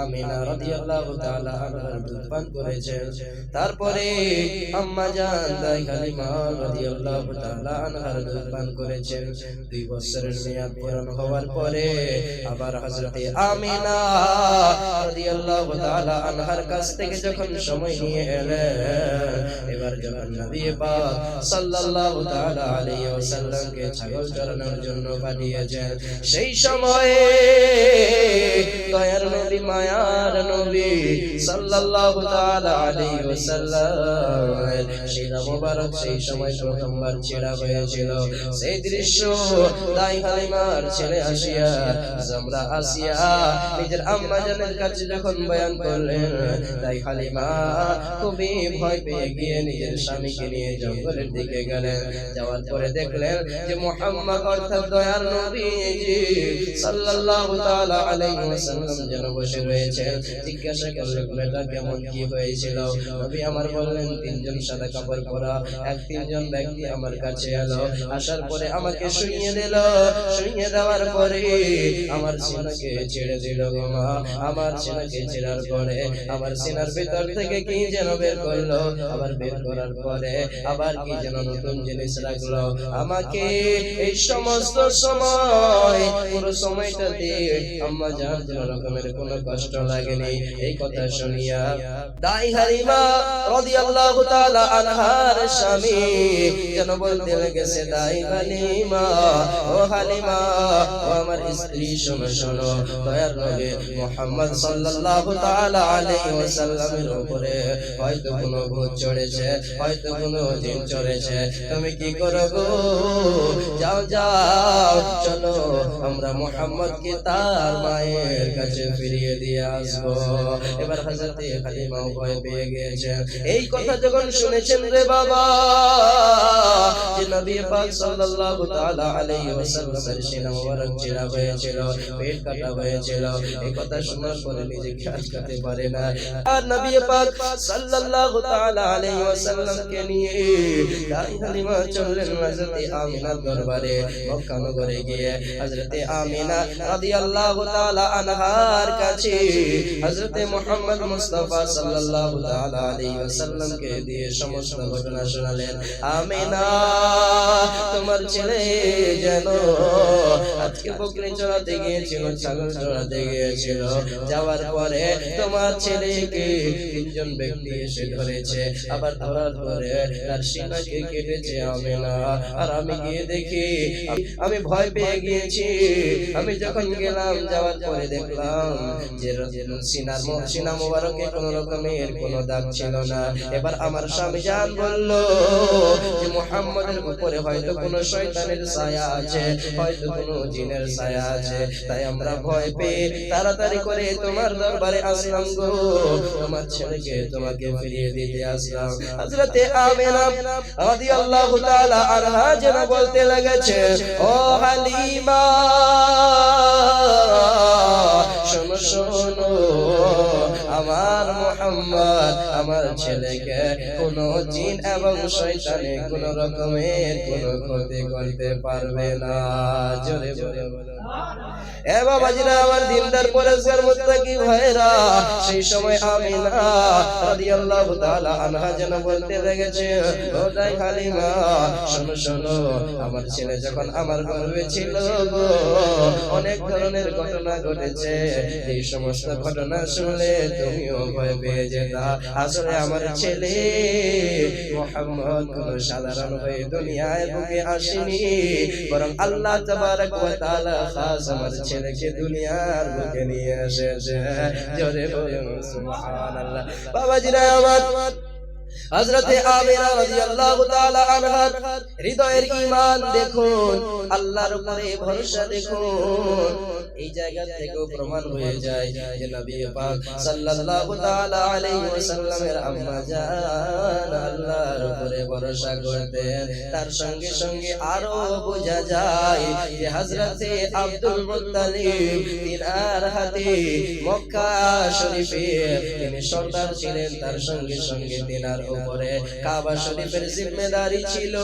আমিনা রাদিয়াল্লাহু তাআলা আনহার দুধ করেছেন। তারপরে আম্মা জান দাই হালিমা রাদিয়াল্লাহু তাআলা আনহার দুধপান করেছেন। দুই বছরের মেয়াদ পূরণ হওয়ার পরে আবার হযরতে আমিনা রাদিয়াল্লাহু তাআলা আনহার কাছ থেকে যখন সময় নিয়ে এলেন এবার যখন নবী পাক সাল্লাল্লাহু তাআলা আলাইহি ওয়াসাল্লামকে ছাগল চরানোর জন্য পাঠিয়েছেন। সেই সময়ে দয়ার নবী, মায়ার নবী সাল্লাল্লাহু তাআলা আলাইহি ওয়াসাল্লাম। শিরা মোবারক সেই সময় প্রথমবার ছেড়া হয়েছিল। সেই দৃশ্য তাই হালিমার ছেলে আসিয়া জামরা আসিয়া নিজের আম্মা জানের কাছে যখন বয়ান করলেন তাই হালিমা, খুবই ভয় পেয়ে গিয়ে নিজের স্বামীকে নিয়ে জঙ্গলের দিকে গেলেন। যাওয়ার পরে দেখলেন যে মুহাম্মদ অর্থাৎ দয়ার নবীজি সাল্লাল্লাহু তাআলা আলাইহি ওয়াসাল্লাম যেন বসে রয়েছে, জিজ্ঞাসা করলেন এটা কেমন কি হয়েছিল? আমার বললেন, তিনজন সাদা কাপড় পরা, এক তিনজন ব্যক্তি আমার কাছে এলো, আসার পরে আমাকে শুইয়ে দিল। শুইয়ে দেওয়ার পরে আমার ছেড়ে দিল আমার সিনাকে ছেড়ার আমার সিনার ভিতর থেকে কি যেন বের করল? আবার বের করার পরে আবার কি যেন নতুন জিনিস রাখল? আমাকে এই সমস্ত সময়, পুরো সময়টাতে আম্মা যার কোন রকমের কোনো কষ্ট লাগেনি। এই কথা শুনিয়া দাই হারিমা রাদিয়াল্লাহু তাআলা আনহার স্বামী যেন বলতে লেগেছে, দাই হালিমা, ও হালিমা, ও আমার স্ত্রী, শোনো শোনো, দয়ার উপরে হয়তো কোনো ভূত চড়েছে, হয়তো কোনো জিন চড়েছে। তুমি কি করো গো? যাও যাও, চলো, আমরা মুহাম্মদকে তার মায়ের কাছে ফিরিয়ে দিয়ে আসব। এবার হযরতে হালিমা ভয় পেয়ে গিয়েছেন এই কথা যখন শুনেছেন রে বাবা, যে পাক সাল্লাল্লাহু তাআলা আলাইহি কথা পরে না। আর দরবারে আমিনা আনহার কাছে হযরতে মুহাম্মদ মুস্তাফা সাল্লাল্লাহু তাআলা আলাইহি ওয়াসাল্লামকে দিয়ে সমস্ত ঘটনা শোনালেন? আমিনা তোমার ছেলে যেন আজকে বকরি চড়াতে গিয়েছিল ছাগল চড়াতে গিয়েছিল। যাওয়ার পরে তোমার ছেলেকে তিনজন ব্যক্তি এসে ধরেছে। আবার ধরার পরে তার সিনাকে কেটেছে আমিনা। আর আমি গিয়ে দেখি আমি ভয় পেয়ে গিয়েছি। আমি যখন গেলাম যাওয়ার পরে দেখলাম যে সিনার সিনা মোবারকে কোন রকমের কোনো দাগ ছিল না। এবার আমার স্বামী জান বলল যে, মুহাম্মাদের উপরে হয়তো কোনো শয়তানের ছায়া আছে, হয়তো কোনো জিনের ছায়া আছে। তাই আমরা ভয় পেয়ে তাড়াতাড়ি করে তোমার দরবারে আসলাম গো। তোমার ছেলেকে তোমাকে ফিরিয়ে দিতে আসলাম। হযরতে আমিনা রাদিয়াল্লাহু তাআলা আনহা যেন বলতে লেগেছে, ও হালিমা শোনো আমার মোহাম্মদ, আমার ছেলেকে কোন জিন এবং শয়তানে কোন রকমের কোন ক্ষতি করতে পারবে না। জোরে জোরে এ বাবাজিরা, আমার দিনদার পরেশগার মুত্তাকি ভাইরা সেই সময় আমিনা আনহা যেন বলতে লেগেছে শোনো শোনো, আমার ছেলে যখন আমার গর্ভে ছিল অনেক ধরনের ঘটনা ঘটেছে। এই সমস্ত ঘটনা শুনলে তুমিও ভয় পেয়ে যেতা আসলে আমার ছেলে মোহাম্মদ কোন সাধারণ হয়ে দুনিয়ায় বুকে আসেনি। বরং আল্লাহ খাস আমার ছেলেকে দুনিয়ার বুকে নিয়ে এসেছে। জোরে বলুন আমার, হযরতে আমিনা রাদিয়াল্লাহু তাআলা আনহা হৃদয়ের ঈমান দেখুন, আল্লাহর উপরে ভরসা দেখুন। এই জায়গা থেকেও প্রমাণ হয়ে যায় যে নবী পাক সাল্লাল্লাহু তাআলা আলাইহি ওয়াসাল্লামের আম্মা জান আল্লাহর উপরে ভরসা করতেন তার সঙ্গে সঙ্গে আরও বোঝা যায় যে হযরতে আব্দুল মুত্তালিব তিনার হাতে মক্কা শরীফে তিনি সর্দার ছিলেন। তার সঙ্গে সঙ্গে তিনার উপরে কাবা শরীফের জিম্মেদারি ছিল।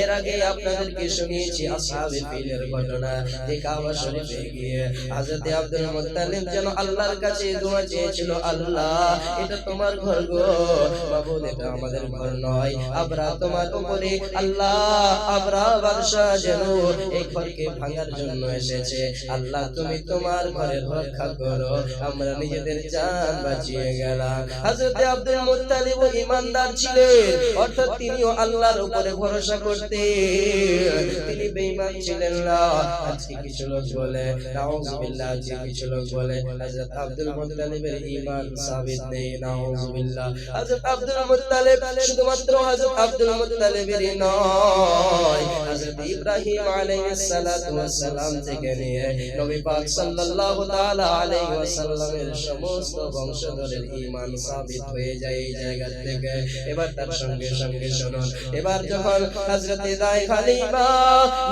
এর আগে আপনাদেরকে শুনিয়েছি আসহাবে ফিলের ঘটনা। যে কাবা শরীফ শরীফে গিয়ে হযরত আব্দুল মুত্তালিব যেন আল্লাহর কাছে দোয়া চেয়েছিল আল্লাহ এটা তোমার ঘর গো। মাবুদ এটা আমাদের ঘর নয় আমরা তোমার উপরে আল্লাহ আমরা বাদশা যেন এই ঘরকে ভাঙার জন্য এসেছে। আল্লাহ তুমি তোমার ঘরের রক্ষা করো আমরা নিজেদের জান বাঁচিয়ে গেলাম। হযরত আব্দুল মুত্তালিব ইমানদার ছিলেন অর্থাৎ তিনিও আল্লাহর উপরে ভরসা করতেন। তিনি বেঈমান ছিলেন না। আজকে কিছু লোক বলে নাউজুবিল্লাহ আজকে কিছু লোক বলে, হযরত আব্দুল মুত্তালিবের ঈমান সাবিত নেই নাউজুবিল্লাহ হযরত আব্দুল মুত্তালিব শুধুমাত্র হযরত আব্দুল মুত্তালিবেরই নয় হযরত ইব্রাহিম আলাইহিস সালাতু ওয়াস সালাম থেকে নিয়ে নবী পাক সাল্লাল্লাহু তাআলা আলাইহি ওয়াসাল্লামের সমস্ত বংশধরের ঈমান সাবিত হয়ে যায় এই জায়গা থেকে এবার তার সঙ্গে সঙ্গে শুনুন, এবার যখন হযরত দাই খলিফা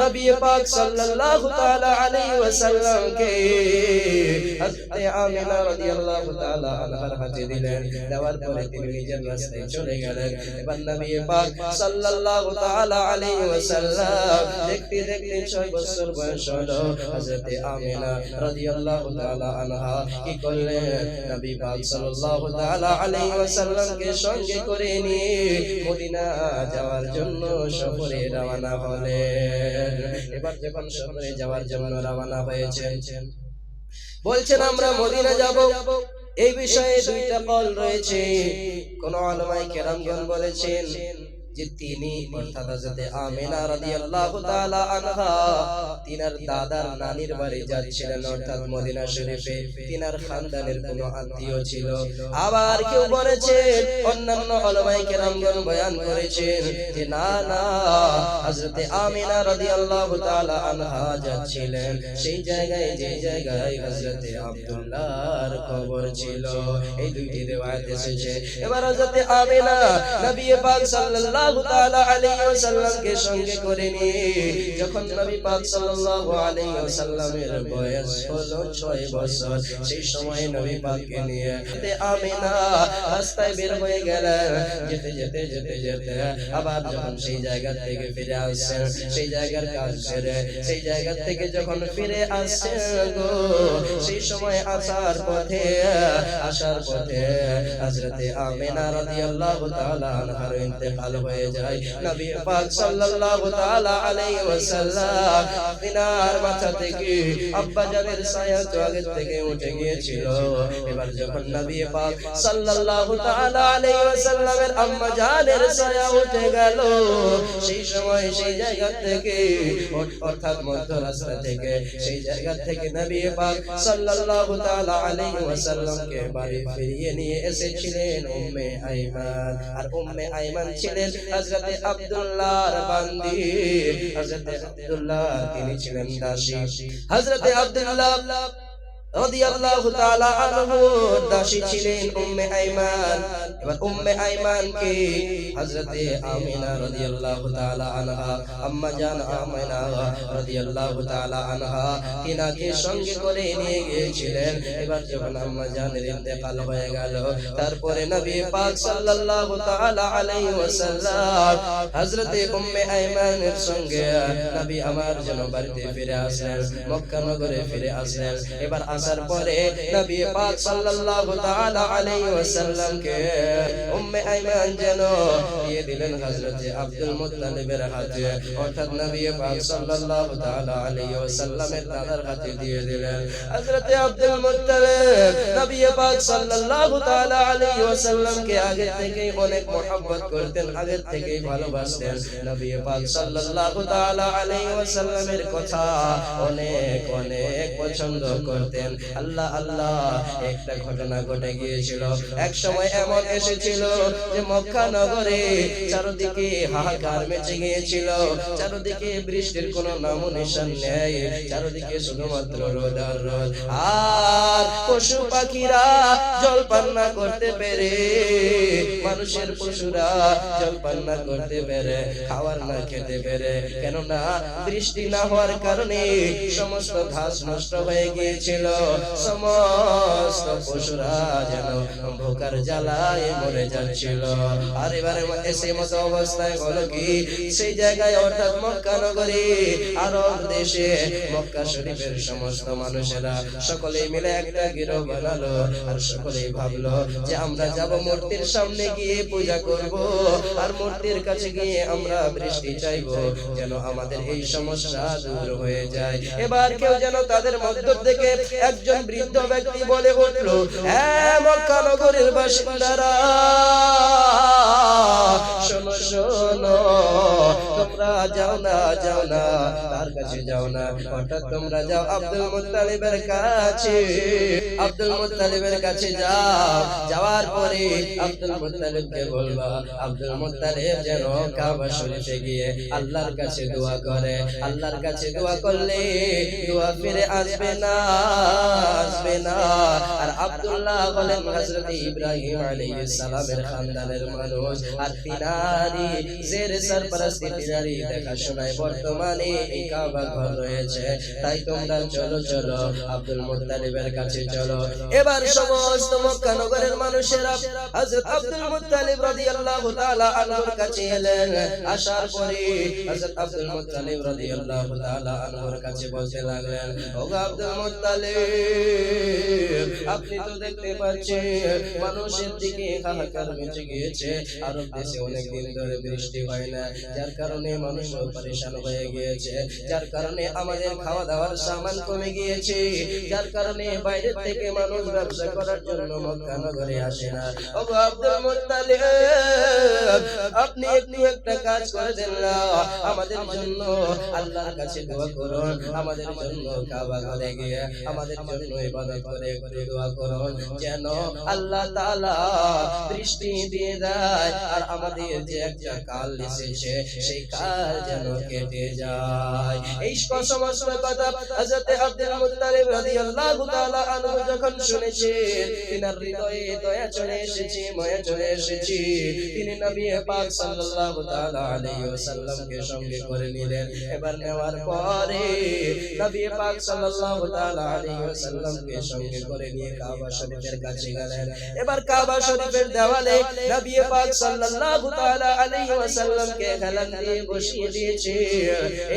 নবী পাক সাল্লাল্লাহু তাআলা আলাইহি ওয়াসাল্লামকে হযরত আমিনা রাদিয়াল্লাহু তাআলা আনহার হাতে দিলেন দেওয়ার পরে তিনি নিজের রাস্তায় চলে গেলেন এবার নবী পাক সাল্লাল্লাহু তাআলা আলাইহি ওয়াসাল্লাম দেখতে দেখতে 6 বছর বয়স হলো হযরত আমিনা রাদিয়াল্লাহু তাআলা আনহা কি করলেন নবী পাক সাল্লাল্লাহু তাআলা আলাইহি ওয়াসাল্লামকে সঙ্গে করে নিয়ে মদিনা যাওয়ার জন্য সফরে রওনা হলেন এবার যখন সফরে যাওয়ার জন্য রওনা হয়েছেন বলছেন আমরা মদিনা যাব। এই বিষয়ে দুইটা কল রয়েছে। কোন আলমাই কেরামগণ বলেছেন যে তিনি অর্থাৎ হযরত আমিনা রাদিয়াল্লাহু তাআলা আনহা তিনার দাদার নানির বাড়ি যাচ্ছিলেন অর্থাৎ মদিনা শরীফে। তিনার খানদানের কোন আত্মীয় ছিল। আবার কেউ বলেছেন অন্যান্য উলামায়ে কেরামগণ বয়ান করেছেন যে না না হযরত আমিনা রাদিয়াল্লাহু তাআলা আনহা যাচ্ছিলেন। সেই জায়গায় যে জায়গায় হযরত আব্দুল্লাহর কবর ছিল। এই দুইটি রিওয়ায়াত এসেছে। এবার হযরত আমিনা নবী পাক সাল্লাল্লাহু তাআলা আলাইহি ওয়াসাল্লামকে সঙ্গে করে নিয়ে যখন নবী পাক সাল্লাল্লাহু আলাইহি ওয়াসাল্লামের বয়স হলো 6 বছর, সেই সময় আবার যখন সেই জায়গা থেকে ফিরে আসছেন, সেই জায়গার কাজ সেরে, সেই জায়গা থেকে যখন ফিরে আসছেন গো, সেই সময় আসার পথে আসার পথে হযরতে আমিনা রাদিয়াল্লাহু তাআলা আনহার ইন্তেকাল হয়ে যায়। নবী পাক সাল্লাল্লাহু তাআলা আলাইহি ওয়াসাল্লাম তিনার মাথা থেকে আব্বা জানের ছায়া তো আগে থেকে উঠে গিয়েছিল। এবার যখন নবী পাক সাল্লাল্লাহু তাআলা আলাইহি ওয়াসাল্লামের আম্মা জানের ছায়া উঠে গেল, সেই সময় সেই জায়গা থেকে অর্থাৎ মধ্য রাস্তা থেকে সেই জায়গা থেকে নবী পাক সাল্লাল্লাহু তাআলা আলাইহি ওয়াসাল্লামকে বাড়ি ফিরিয়ে নিয়ে এসেছিলেন উম্মে আইমান। আর উম্মে আইমান ছিলেন হযরতে আব্দুল্লাহর বান্দি। হযরতে আব্দুল্লাহ তিনি ছিলেন দাসী। হযরতে আব্দুল্লাহ রাদিয়াল্লাহু তাআলা আনহু দাসী ছিলেন উম্মে আইমান। এবার উম্মে আইমান কে আমিনা রাদিয়াল্লাহু তাআলা আনহা, আম্মা জান আমিনা রাদিয়াল্লাহু তাআলা আনহা তিনাকে সঙ্গে করে নিয়ে গিয়েছিলেন। এবার যখন আম্মা জানের ইন্তেকাল হয়ে গেল, তারপরে নবী পাক সাল্লাল্লাহু তাআলা আলাইহি ওয়াসাল্লাম উম্মে আইমানের সঙ্গে নবী আমার যেন বাড়িতে ফিরে আসলেন, মক্কা নগরে ফিরে আসলেন। এবার আসার পরে নবী পাক সাল্লাল্লাহু তাআলা আলাইহি ওয়াসাল্লামকে উম্মে আইমান যেন দিয়ে দিলেন হযরতে আব্দুল মুত্তালিবের হাতে অর্থাৎ নবী পাক সাল্লাল্লাহু তাআলা আলাইহি ওয়াসাল্লামের দাদার হাতে দিয়ে দিলেন হযরতে আব্দুল মুত্তালিব নবী পাক সাল্লাল্লাহু তাআলা আলাইহি ওয়াসাল্লামকে আগে থেকেই অনেক মহব্বত করতেন আগে থেকেই ভালোবাসতেন নবী পাক সাল্লাল্লাহু তাআলা আলাইহি ওয়াসাল্লামের কথা অনেক অনেক পছন্দ করতেন আল্লাহ আল্লাহ, একটা ঘটনা ঘটে গিয়েছিল। এক সময় এমন এসেছিল যে মক্কা নগরে চারদিকে হাহাকার মেচে গিয়েছিল। চারদিকে বৃষ্টির কোনো নাম নিশান নেই। চারদিকে শুধুমাত্র রোদ আর রোদ। আর পশু পাখিরা জল পান না করতে পেরে, মানুষের পশুরা জল পান না করতে পেরে খাবার না খেতে পেরে। কেননা বৃষ্টি না হওয়ার কারণে সমস্ত ঘাস নষ্ট হয়ে গিয়েছিল। সমস্ত পশুরা যেন ভোকার জ্বালায় মরে যাচ্ছিল। মতো অবস্থায় কি, সেই জায়গায় অর্থাৎ মক্কা নগরী আরব দেশে মক্কা শরীফের সমস্ত মানুষেরা সকলেই মিলে একটা গিরো বানালো আর সকলেই ভাবলো যে আমরা যাব মূর্তির সামনে গিয়ে পূজা করব আর মূর্তির কাছে গিয়ে আমরা বৃষ্টি চাইব যেন আমাদের এই সমস্যা দূর হয়ে যায়। এবার কেউ যেন তাদের মধ্য থেকে একজন বৃদ্ধ ব্যক্তি বলে উঠল হ্যাঁ মক্কা নগরের বাসিন্দারা শোনো শোনো তোমরা যাও না যাও না, তার কাছে যাও না। হঠাৎ তোমরা যাও আব্দুল মুত্তালিবের কাছে। আব্দুল মুত্তালিবের কাছে যাও। যাওয়ার পরে আব্দুল মুত্তালিবকে বলবা, আব্দুল মুত্তালিব যেন কাবা শরীফে গিয়ে আল্লাহর কাছে দোয়া করে। আল্লাহর কাছে দোয়া করলে দোয়া ফিরে আসবে না আসবে না। আর আব্দুল্লাহ বলেন, হযরত ইব্রাহিম আলাইহিস সালামের খানদানের মানুষ আর তিনারি জের সরপরস্তি তিনারি দেখাশোনায় বর্তমানে এই কাবা ঘর রয়েছে। তাই তোমরা চলো চলো, আব্দুল মুত্তালিবের কাছে চলো। এবার সমস্ত মক্কা নগরের মানুষেরা হযরত আব্দুল মুত্তালিব রাদিয়াল্লাহু তাআলা আনহুর কাছে এলেন। আসার পরে হযরত আব্দুল মুত্তালিব রাদিয়াল্লাহু তাআলা আনহুর কাছে বলতে লাগলেন ও আব্দুল মুত্তালিব, আপনি তো দেখতে পাচ্ছেন, মানুষের দিকে হাহাকার মেচে গিয়েছে। আরব দেশে অনেক দিন ধরে বৃষ্টি হয় না। যার কারণে মানুষ পরেশান হয়ে গিয়েছে। যার কারণে আমাদের খাওয়া দাওয়ার সামান কমে গিয়েছে। যার কারণে বাইরে থেকে মানুষ ব্যবসা করার জন্য মক্কা নগরে আসে না। ও গো আব্দুল মুত্তালিব, আপনি একটু একটা কাজ করে দেন না। আমাদের জন্য আল্লাহর কাছে দোয়া করুন। আমাদের জন্য কাবা ঘরে গিয়ে আমাদের জন্য ইবাদত করে একটু দোয়া করুন। যেন আল্লাহ তাআলা বৃষ্টি দিয়ে দেয় আর আমাদের যে একটা কাল এসেছে, সেই এবার নেওয়ার পরে নবী পাক সাল্লাল্লাহু সঙ্গে করে নিয়ে কাবা শরীফের কাছে গেলেন। এবার কাবা শরীফের দেওয়ালে নবী পাক সাল্লাল্লাহু তাআলা আলাইহি ওয়াসাল্লামকে হেলান দিয়ে বসিয়ে দিয়েছে।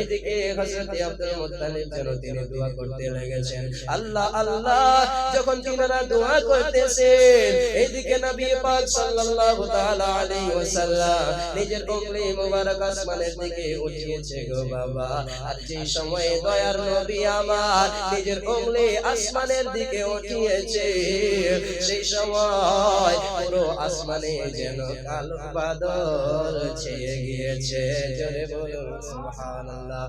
এদিকে হযরত আব্দুল মুত্তালিব যেন তিনি দোয়া করতে লেগেছেন। আল্লাহ আল্লাহ, যখন তিনারা দোয়া করতেছেন, এদিকে নবী পাক সাল্লাল্লাহু তাআলা আলাইহি ওয়াসাল্লাম নিজের উংলি মোবারক আসমানের দিকে উঠিয়েছে গো বাবা। আর যে সময়ে দয়ার নবী আমার নিজের উংলি আসমানের দিকে উঠিয়েছে, সেই সময় পুরো আসমানে যেন কালো বাদল ছেয়ে গিয়েছে। জোরে বলুন সুবহানাল্লাহ।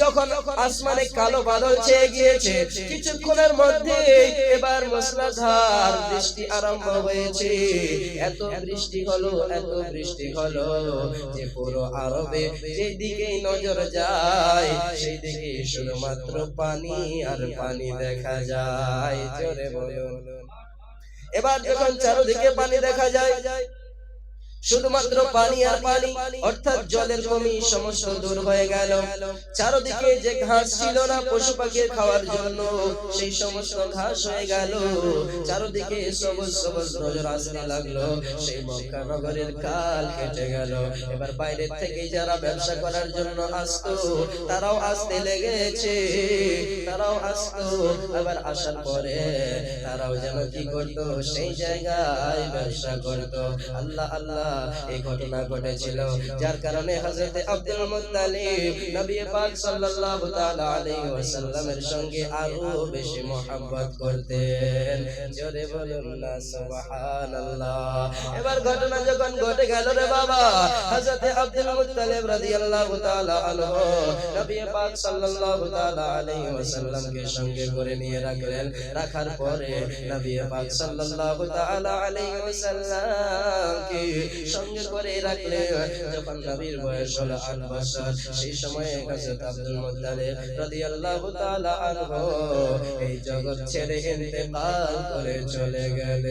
যখন আসমানে কালো বাদল ছেয়ে গিয়েছে কিছুক্ষণের মধ্যে এবার মুসলাধার বৃষ্টি আরম্ভ হয়েছে। এত বৃষ্টি হলো এত বৃষ্টি হলো যে পুরো আরবে যেদিকে নজর যায় সেই দিকে শুধুমাত্র পানি আর পানি দেখা যায়। জোরে বলুন। এবার যখন চারদিকে পানি দেখা যায় শুধুমাত্র পানি আর পানি, অর্থাৎ জলের কমি সমস্ত দূর হয়ে গেল। চারদিকে যে ঘাস ছিল না পশু পাখির খাওয়ার জন্য, সেই সমস্ত ঘাস হয়ে গেল। চারদিকে সবুজ সবুজ নজর আসতে লাগল। সেই মক্কা নগরের কাল কেটে গেল। এবার বাইরে থেকে যারা ব্যবসা করার জন্য আসতো, তারাও আসতে লেগেছে। তারাও আসতো। আবার আসার পরে তারাও যেন কি করতো, সেই জায়গায় ব্যবসা করতো। আল্লাহ আল্লাহ। এই ঘটনা ঘটেছিল, যার কারণে হযরত আব্দুল মুত্তালিব নবী পাক সাল্লাল্লাহু তাআলা আলাইহি ওয়াসাল্লামের সঙ্গে আরও বেশি মোহাব্বত করতেন। জোরে বলুন না, সুবহানাল্লাহ। এবার ঘটনা যখন ঘটে গেল রে বাবা, হযরত আব্দুল মুত্তালিব রাদিয়াল্লাহু তাআলা আনহু নবী পাক সাল্লাল্লাহু তাআলা আলাইহি ওয়াসাল্লামকে সঙ্গে করে নিয়ে রাখলেন। রাখার পরে নবী পাক সাল্লাল্লাহু তাআলা আলাইহি ওয়াসাল্লামকে সঙ্গে করে রাখলে যখন নবীর বয়স হলো আট বছর, সেই সময়ে কাছে আব্দুল মুত্তালিব রাদিয়াল্লাহু তাআলা আনহু এই জগৎ ছেড়ে ইন্তেকাল করে চলে গেলেন।